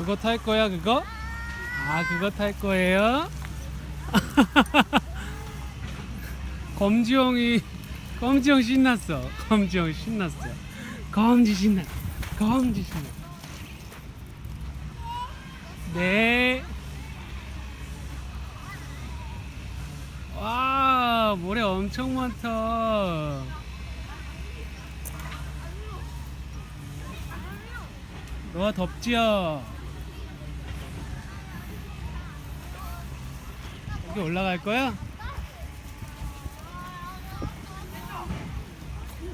그거 탈 거야 그거? 아 그거 탈 거예요? 검지형이 검지형 신났어 검지형 신났어 검지 신났어 검지 신났어 네. 와 모래 엄청 많다 너가 덥지요? 여기 올라갈 거야?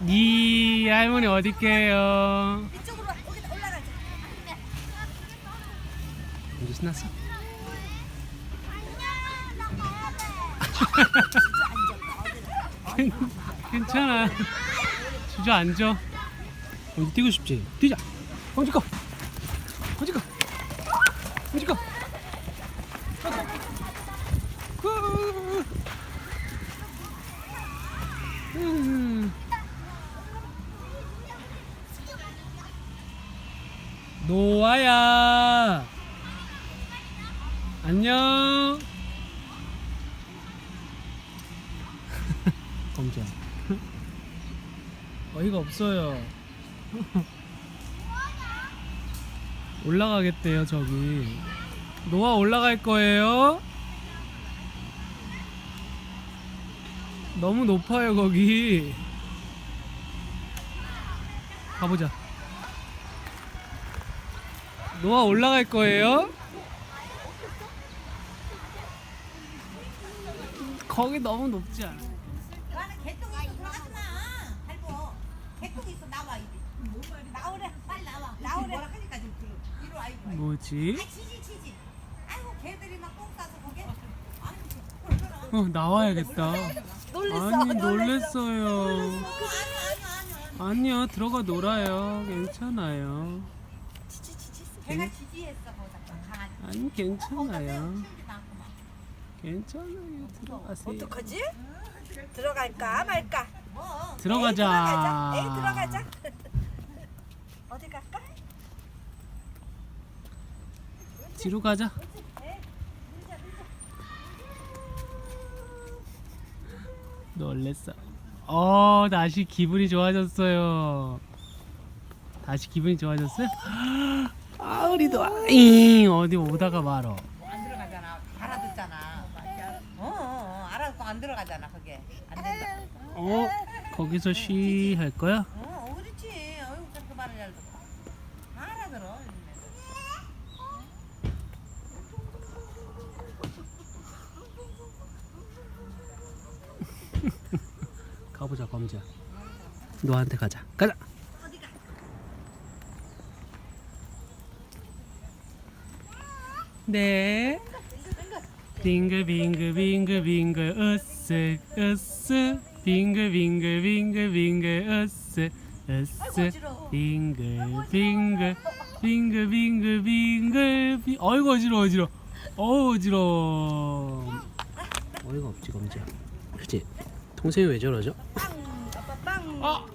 네 할머니 어디 게요? 이쪽으로 여기다 올라가자. 이제 신났어? 괜찮아. 주저앉아. 어디 뛰고 싶지? 뛰자. 어디 가? 어디 가? 어디 가? 후. 음. 노아야. 안녕. 검자. 어이가 없어요. 올라가겠대요, 저기. 노아 올라갈 거예요? 너무 높아요, 거기. 가보자. 노아 올라갈 거예요? 거기 너무 높지 않아? 나는 개똥이 있어 들어가지 마. 할거 개똥이 있어 나와 이제. 나오래 빨리 나와. 나오래. 뭐라 하니까 지금 이리 와 이리 와. 뭐지? 아 치지 치지. 아이고 개들이 막 똥 싸서 거기. 아이고 어, 나와야겠다. 놀랬어. 아니, 놀랬어요. 아니 아니 아니. 아니요, 들어가 놀아요. 괜찮아요. 지지했어 강아지. 아니, 괜찮아요. 않구만. 괜찮아요. 들어가세요. 어떡하지? 들어갈까 말까? 뭐? 들어가자. 에이 들어가자. 어디 갈까? 뒤로 가자. 놀랬어. 어, 다시 기분이 좋아졌어요. 다시 기분이 좋아졌어요? 아, 우리도 잉 어디 오다가 말어. 안 들어가잖아. 알아듣잖아. 어, 어, 어 알아듣고 안 들어가잖아 그게. 안 된다. 어, 거기서 쉬 할 거야? 어, 그렇지. 어이구 그렇게 말을 잘 듣고. 알아들어. 요즘에는. 가보자, 검자. 너한테 가자. 가자. 네. 빙글 빙글 빙글 빙글 으쓱 으쓱 빙글 빙글 빙글 빙글 으쓱 으쓱 빙글 빙글 빙글 빙글 빙글 빙 어이구 어지러 어지러 어우 어지러 어이가 없지 검지야 그치 동생이 왜 저러죠? 빵 아빠 빵. 아